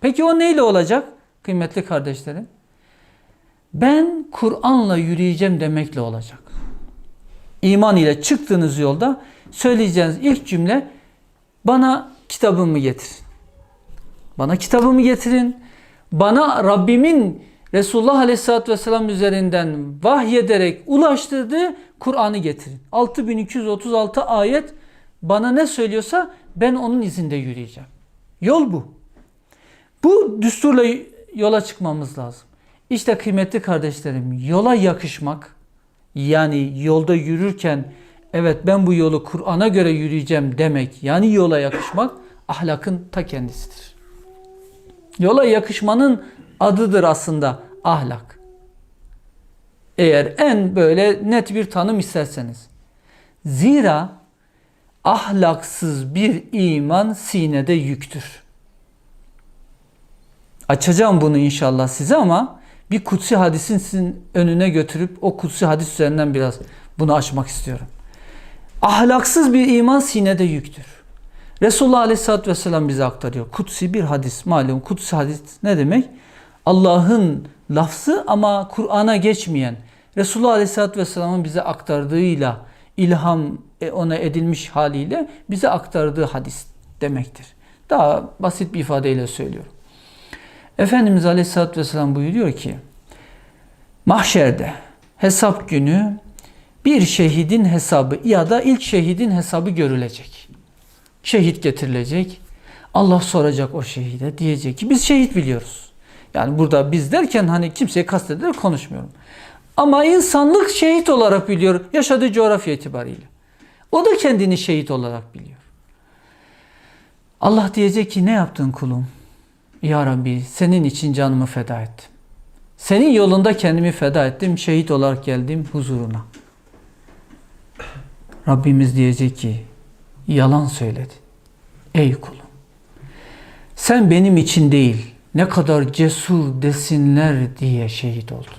Peki o neyle olacak? Kıymetli kardeşlerim. Ben Kur'an'la yürüyeceğim demekle olacak. İman ile çıktığınız yolda söyleyeceğiniz ilk cümle bana kitabımı getirin. Bana kitabımı getirin. Bana Rabbimin Resulullah Aleyhisselatü Vesselam üzerinden vahyederek ulaştırdığı Kur'an'ı getirin. 6236 ayet bana ne söylüyorsa ben onun izinde yürüyeceğim. Yol bu. Bu düsturla yola çıkmamız lazım. İşte kıymetli kardeşlerim yola yakışmak yani yolda yürürken evet ben bu yolu Kur'an'a göre yürüyeceğim demek yani yola yakışmak ahlakın ta kendisidir. Yola yakışmanın adıdır aslında ahlak. Eğer en böyle net bir tanım isterseniz. Zira ahlaksız bir iman sinede yüktür. Açacağım bunu inşallah size ama bir kutsi hadisin sizin önüne götürüp o kutsi hadis üzerinden biraz bunu açmak istiyorum. Ahlaksız bir iman sinede yüktür. Resulullah Aleyhisselatü Vesselam bize aktarıyor. Kutsi bir hadis. Malum kutsi hadis ne demek? Allah'ın lafzı ama Kur'an'a geçmeyen Resulullah Aleyhisselatü Vesselam'ın bize aktardığıyla ilham e, ona edilmiş haliyle bize aktardığı hadis demektir. Daha basit bir ifadeyle söylüyorum. Efendimiz Aleyhisselatü Vesselam buyuruyor ki mahşerde hesap günü bir şehidin hesabı ya da ilk şehidin hesabı görülecek. Şehit getirilecek. Allah soracak o şehide diyecek ki biz şehit biliyoruz. Yani burada biz derken hani kimseye kastederek konuşmuyorum. Ama insanlık şehit olarak biliyor yaşadığı coğrafya itibariyle. O da kendini şehit olarak biliyor. Allah diyecek ki ne yaptın kulum? Ya Rabbi senin için canımı feda ettim. Senin yolunda kendimi feda ettim. Şehit olarak geldim huzuruna. Rabbimiz diyecek ki yalan söyledi. Ey kulum. Sen benim için değil ne kadar cesur desinler diye şehit oldun.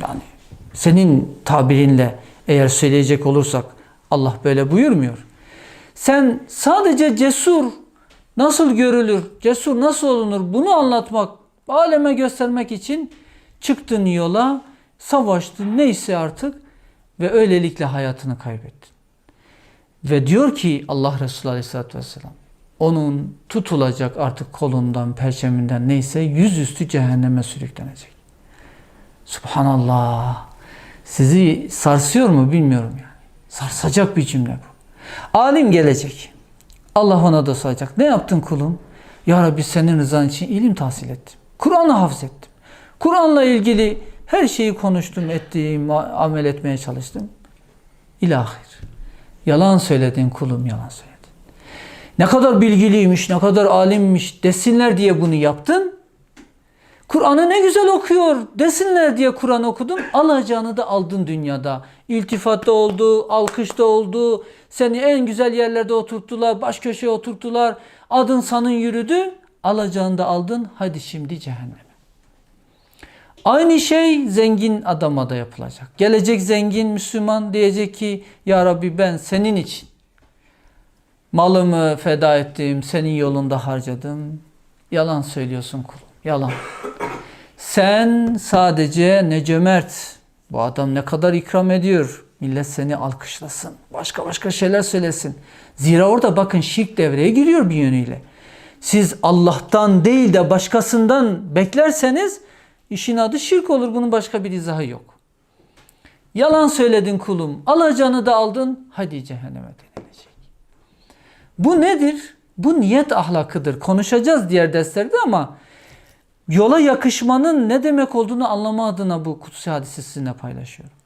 Yani senin tabirinle eğer söyleyecek olursak Allah böyle buyurmuyor. Sen sadece cesur nasıl görülür, cesur nasıl olunur bunu anlatmak, aleme göstermek için çıktın yola, savaştın neyse artık ve öylelikle hayatını kaybettin. Ve diyor ki Allah Resulü Aleyhisselatü Vesselam onun tutulacak artık kolundan, perçeminden neyse yüzüstü cehenneme sürüklenecek. Subhanallah. Sizi sarsıyor mu bilmiyorum yani. Sarsacak bir cümle bu. Alim gelecek. Allah ona da soracak. Ne yaptın kulum? Ya Rabbi senin rızan için ilim tahsil ettim. Kur'an'ı hafzettim. Kur'an'la ilgili her şeyi konuştum, ettiğim, amel etmeye çalıştım. İlahir. Yalan söyledin kulum, yalan söyledin. Ne kadar bilgiliymiş, ne kadar alimmiş desinler diye bunu yaptın. Kur'an'ı ne güzel okuyor desinler diye Kur'an okudun. Alacağını da aldın dünyada. İltifatta oldu, alkışta oldu. Seni en güzel yerlerde oturttular, baş köşeye oturttular. Adın sanın yürüdü. Alacağını da aldın. Hadi şimdi cehenneme. Aynı şey zengin adama da yapılacak. Gelecek zengin Müslüman diyecek ki Ya Rabbi ben senin için malımı feda ettim, senin yolunda harcadım. Yalan söylüyorsun kulum. Yalan. Sen sadece ne cömert. Bu adam ne kadar ikram ediyor. Millet seni alkışlasın. Başka başka şeyler söylesin. Zira orada bakın şirk devreye giriyor bir yönüyle. Siz Allah'tan değil de başkasından beklerseniz işin adı şirk olur. Bunun başka bir izahı yok. Yalan söyledin kulum. Alacağını da aldın. Hadi cehenneme denilecek. Bu nedir? Bu niyet ahlakıdır. Konuşacağız diğer derslerde ama yola yakışmanın ne demek olduğunu anlama adına bu kutsi hadisi sizinle paylaşıyorum.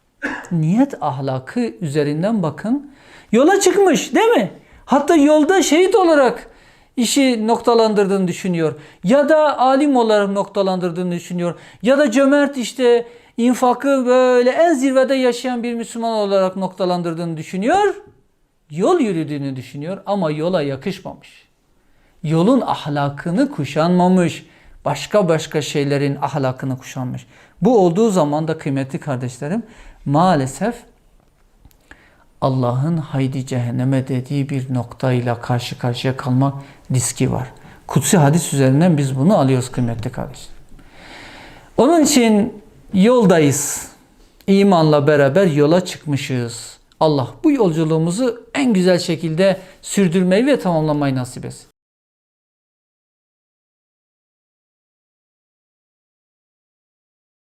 Niyet ahlakı üzerinden bakın. Yola çıkmış değil mi? Hatta yolda şehit olarak işi noktalandırdığını düşünüyor. Ya da alim olarak noktalandırdığını düşünüyor. Ya da cömert işte infakı böyle en zirvede yaşayan bir Müslüman olarak noktalandırdığını düşünüyor. Yol yürüdüğünü düşünüyor ama yola yakışmamış. Yolun ahlakını kuşanmamış başka başka şeylerin ahlakını kuşanmış. Bu olduğu zaman da kıymetli kardeşlerim maalesef Allah'ın haydi cehenneme dediği bir noktayla karşı karşıya kalmak riski var. Kutsi hadis üzerinden biz bunu alıyoruz kıymetli kardeşler. Onun için yoldayız. İmanla beraber yola çıkmışız. Allah bu yolculuğumuzu en güzel şekilde sürdürmeyi ve tamamlamayı nasip etsin.